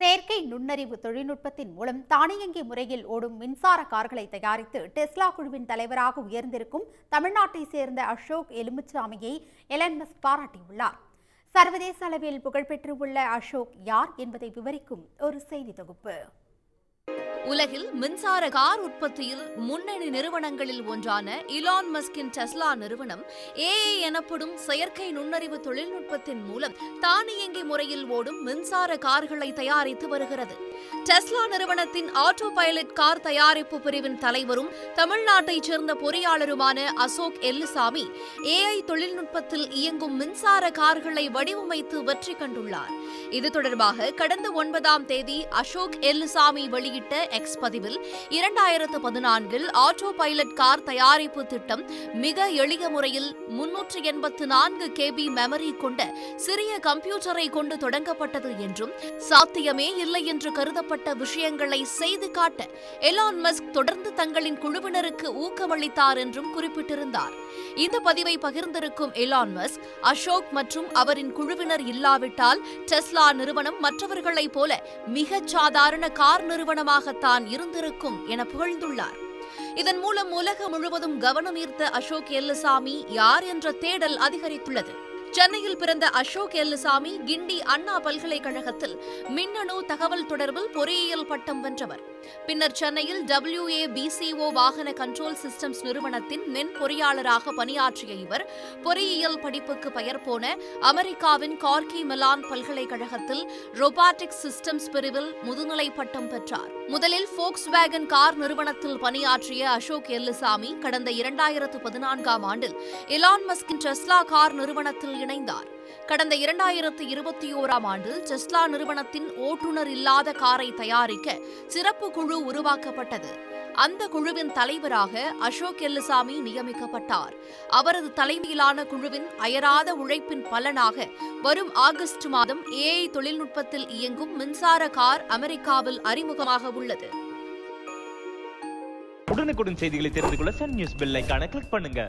செயற்கை நுண்ணறிவு தொழில்நுட்பத்தின் மூலம் தானியங்கி முறையில் ஓடும் மின்சார கார்களை தயாரித்து டெஸ்லா குழுவின் தலைவராக உயர்ந்திருக்கும் தமிழ்நாட்டை சேர்ந்த அசோக் எலுமிச்சாமியை எலன் பாராட்டியுள்ளார். சர்வதேச அளவில் புகழ்பெற்றுள்ள அசோக் யார் என்பதை விவரிக்கும் ஒரு செய்தி தொகுப்பு. உலகில் மின்சார கார் உற்பத்தியில் முன்னணி நிறுவனங்களில் ஒன்றான இலான் மஸ்கின் டெஸ்லா நிறுவனம் ஏஐ எனப்படும் செயற்கை நுண்ணறிவு தொழில்நுட்பத்தின் மூலம் தானியங்கி முறையில் ஓடும் மின்சார கார்களை தயாரித்து வருகிறது. டெஸ்லா நிறுவனத்தின் ஆட்டோ பைலட் கார் தயாரிப்பு பிரிவின் தலைவரும் தமிழ்நாட்டைச் சேர்ந்த பொறியாளருமான அசோக் எல்லுசாமி ஏஐ தொழில்நுட்பத்தில் இயங்கும் மின்சார கார்களை வடிவமைத்து வெற்றி கண்டுள்ளார். இது தொடர்பாக கடந்த ஒன்பதாம் தேதி அசோக் எல்லுசாமி வெளியிட்ட எக்ஸ் பதிவில் இரண்டாயிரத்து பதினான்கில் ஆட்டோ பைலட் கார் தயாரிப்பு திட்டம் மிக எளிய முறையில் முன்னூற்று எண்பத்து நான்கு கேபி மெமரி கொண்ட சிறிய கம்ப்யூட்டரை கொண்டு தொடங்கப்பட்டது என்றும் சாத்தியமே இல்லை என்று கருதப்பட்ட விஷயங்களை செய்து காட்ட எலான் மஸ்க் தொடர்ந்து தங்களின் குழுவினருக்கு ஊக்கமளித்தார் என்றும் குறிப்பிட்டிருந்தார். இந்த பதிவை பகிர்ந்திருக்கும் எலான் மஸ்க் அசோக் மற்றும் அவரின் குழுவினர் இல்லாவிட்டால் டெஸ்லா நிறுவனம் மற்றவர்களைப் போல மிகச் சாதாரண கார் நிறுவனமாகத்தான் இருந்திருக்கும் என புகழ்ந்துள்ளார். இதன் மூலம் உலகம் முழுவதும் கவனம் ஈர்த்த அசோக் எல்லசாமி யார் என்ற தேடல் அதிகரித்துள்ளது. சென்னையில் பிறந்த அசோக் எல்லுசாமி கிண்டி அண்ணா பல்கலைக்கழகத்தில் மின்னணு தகவல் தொடர்பில் பொறியியல் பட்டம் வென்றவர். பின்னர் சென்னையில் டபிள்யூ ஏ பிசிஓ வாகன கண்ட்ரோல் சிஸ்டம்ஸ் நிறுவனத்தின் மென் பொறியாளராக பணியாற்றிய இவர் பொறியியல் படிப்புக்கு பெயர் போன அமெரிக்காவின் கார்கி மெலான் பல்கலைக்கழகத்தில் ரொபாட்டிக்ஸ் சிஸ்டம்ஸ் பிரிவில் முதுநிலை பட்டம் பெற்றார். முதலில் போக்ஸ் வேகன் கார் நிறுவனத்தில் பணியாற்றிய அசோக் எல்லுசாமி கடந்த இரண்டாயிரத்து பதினான்காம் ஆண்டில் எலான் மஸ்கின் டெஸ்லா கார் நிறுவனத்தில் இணைந்தார். கடந்த இரண்டாயிரத்து இருபத்தி ஓராம் ஆண்டு டெஸ்லா நிறுவனத்தின் ஓட்டுநர் இல்லாத காரை தயாரிக்க சிறப்பு குழு உருவாக்கப்பட்டது. அந்த குழுவின் தலைவராக அசோக் எல்லுசாமி நியமிக்கப்பட்டார். அவரது தலைமையிலான குழுவின் அயராத உழைப்பின் பலனாக வரும் ஆகஸ்ட் மாதம் ஏஐ தொழில்நுட்பத்தில் இயங்கும் மின்சார கார் அமெரிக்காவில் அறிமுகமாக உள்ளது. உடனுக்குடன் செய்திகளை தெரிந்து கொள்ள சன் நியூஸ் பெல் ஐகானை கிளிக் பண்ணுங்க.